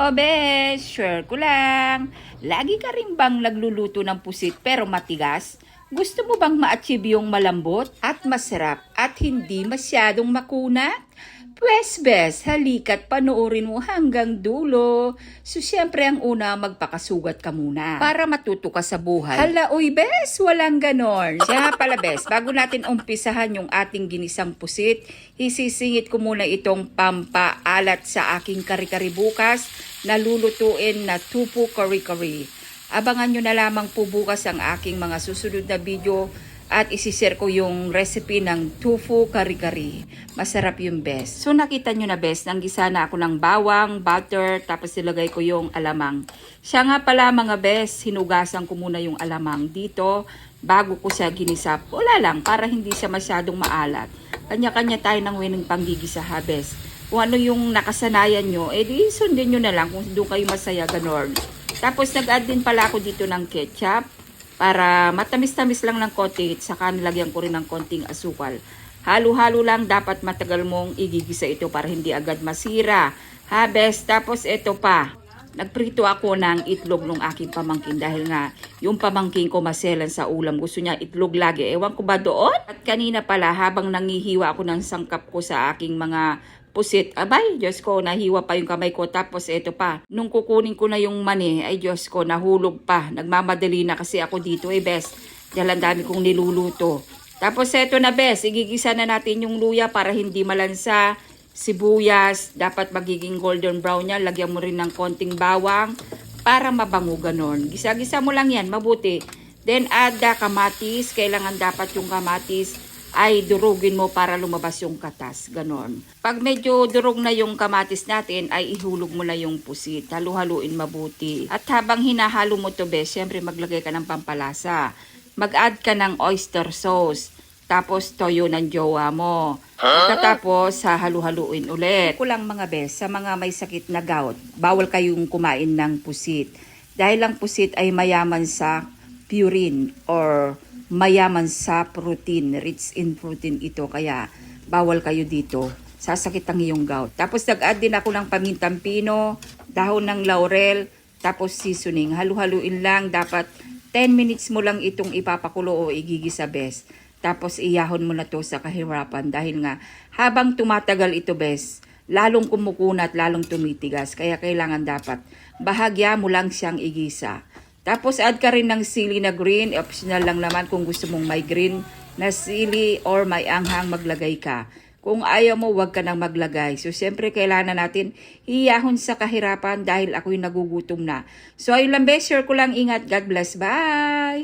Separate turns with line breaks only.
O bes, sure ko lang. Lagi ka rin bang nagluluto ng pusit pero matigas? Gusto mo bang ma-achieve yung malambot at masarap at hindi masyadong makunat? Pwes bes, halika't panoorin mo hanggang dulo. So syempre ang una, magpakasugat ka muna para matuto ka sa buhay. Hala, uy bes, walang ganon. Siya pala bes, bago natin umpisahan yung ating ginisang pusit, isisingit ko muna itong pampaalat sa aking kari-kari bukas na lulutuin na tupu kari-kari. Abangan nyo na lamang po bukas ang aking mga susunod na video at isishare ko yung recipe ng tofu kari-kari. Masarap yung best. So nakita nyo na best, nang gisa na ako ng bawang, butter, tapos nilagay ko yung alamang. Siya nga pala mga best, hinugasan ko muna yung alamang dito bago ko siya ginisap. Wala lang, para hindi siya masyadong maalat. Kanya-kanya tayo ng winning panggigisa ha best. Kung ano yung nakasanayan nyo, eh di sundin nyo na lang kung doon kayo masaya ganon. Tapos nag-add din pala ako dito ng ketchup para matamis-tamis lang ng konti at saka nilagyan ko rin ng konting asukal. Halo-halo lang dapat matagal mong igigisa ito para hindi agad masira. Ha, best. Tapos ito pa. Nagprito ako ng itlog ng aking pamangkin dahil nga yung pamangkin ko maselan sa ulam. Gusto niya itlog lagi. Ewan ko ba doon? At kanina pala habang nangihiwa ako ng sangkap ko sa aking mga pusit. Abay, Diyos ko, nahiwa pa yung kamay ko. Tapos ito pa, nung kukunin ko na yung mani, ay Diyos ko, nahulog pa. Nagmamadali na kasi ako dito. Eh, best, dahil ang dami kong niluluto. Tapos ito na, best, igigisa na natin yung luya para hindi malansa. Sibuyas, dapat magiging golden brown yan. Lagyan mo rin ng konting bawang para mabango ganon. Gisa-gisa mo lang yan, mabuti. Then add the kamatis. Kailangan dapat yung kamatis ay durugin mo para lumabas yung katas. Ganon. Pag medyo durog na yung kamatis natin, ay ihulog mo na yung pusit. Halu-haluin mabuti. At habang hinahalo mo to, bes, syempre maglagay ka ng pampalasa. Mag-add ka ng oyster sauce. Tapos toyo ng jowa mo. Pagkatapos, hahalu-haluin ulit. Kulang mga bes, sa mga may sakit na gout, bawal kayong kumain ng pusit. Dahil ang pusit ay mayaman sa purine or mayaman sa protein, rich in protein ito. Kaya bawal kayo dito. Sasakit ang iyong gout. Tapos nag-add din ako ng pamintang pino, dahon ng laurel, tapos seasoning. Halu-haluin lang. Dapat 10 minutes mo lang itong ipapakulo o igigisa bes. Tapos iyahon mo na to sa kahirapan dahil nga habang tumatagal ito bes, lalong kumukunat, lalong tumitigas. Kaya kailangan dapat bahagya mo lang siyang igisa. Tapos add ka rin ng sili na green. Optional lang naman kung gusto mong may green na sili or may anghang maglagay ka. Kung ayaw mo, wag ka nang maglagay. So, siyempre, kailangan natin hiyahon sa kahirapan dahil ako'y nagugutom na. So, ayun lang, best. Share ko lang. Ingat. God bless. Bye!